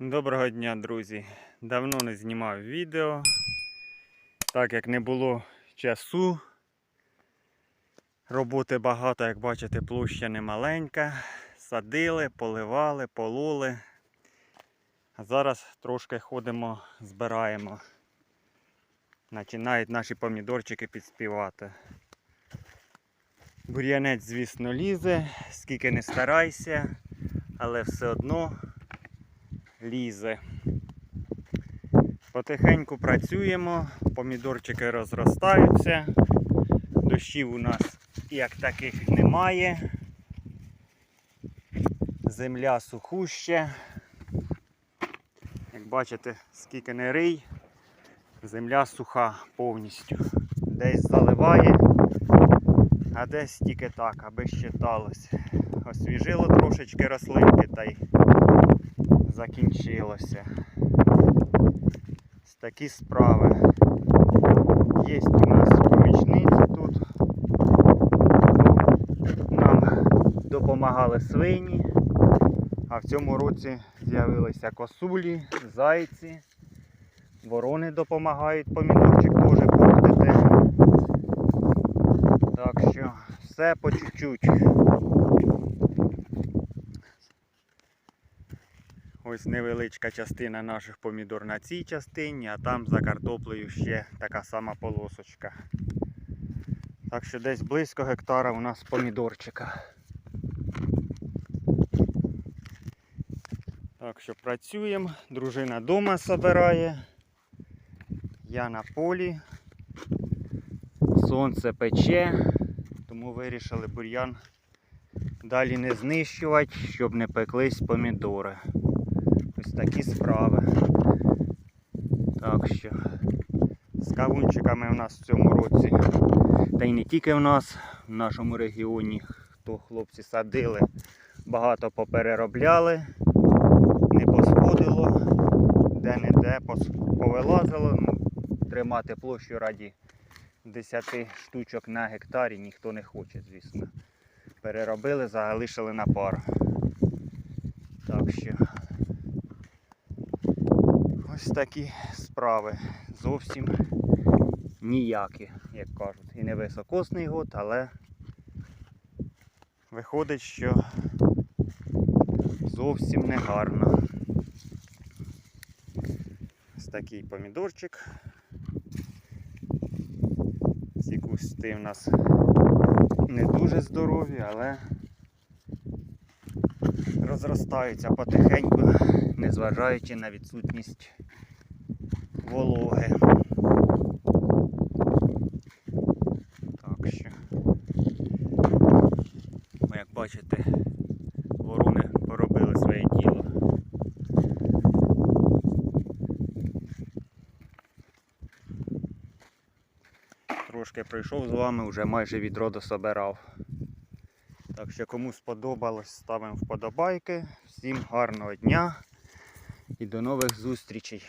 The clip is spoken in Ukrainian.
Доброго дня, друзі! Давно не знімав відео, так як не було часу. Роботи багато, як бачите, площа не маленька. Садили, поливали, пололи. А зараз трошки ходимо, збираємо. Починають наші помідорчики підспівати. Бур'янець, звісно, лізе, скільки не старайся, але все одно лізе. Потихеньку працюємо, помідорчики розростаються. Дощів у нас як таких немає. Земля сухуща. Як бачите, скільки не рий, земля суха повністю. Десь заливає, а десь тільки так, аби щиталось. Освіжило трошечки рослинки та й закінчилося. Такі справи. Є у нас помічниці тут. Нам допомагали свині, а в цьому році з'явилися косулі, зайці, ворони допомагають помідорчик теж портити. Так що все по чуть-чуть. Ось невеличка частина наших помідор на цій частині, а там за картоплею ще така сама полосочка. Так що десь близько гектара у нас помідорчика. Так що працюємо, дружина вдома збирає, я на полі, сонце пече, тому вирішили бур'ян далі не знищувати, щоб не пеклись помідори. Такі справи. Так що з кавунчиками у нас в цьому році. Та й не тільки в нас, в нашому регіоні, хто хлопці садили, багато попереробляли, не посходило, де-не-де повилазило. Ну, тримати площу раді 10 штучок на гектарі ніхто не хоче, звісно. Переробили, залишили на пар. Так що Ось такі справи. Зовсім ніякі, як кажуть. І не високосний год, але виходить, що зовсім не гарно. Ось такий помідорчик. Ці кусти в нас не дуже здорові, але розростаються потихеньку, незважаючи на відсутність вологи. Так що, як бачите, ворони поробили своє діло. Трошки пройшов з вами, вже майже відро дособирав. Так що кому сподобалось, ставимо вподобайки. Всім гарного дня і до нових зустрічей.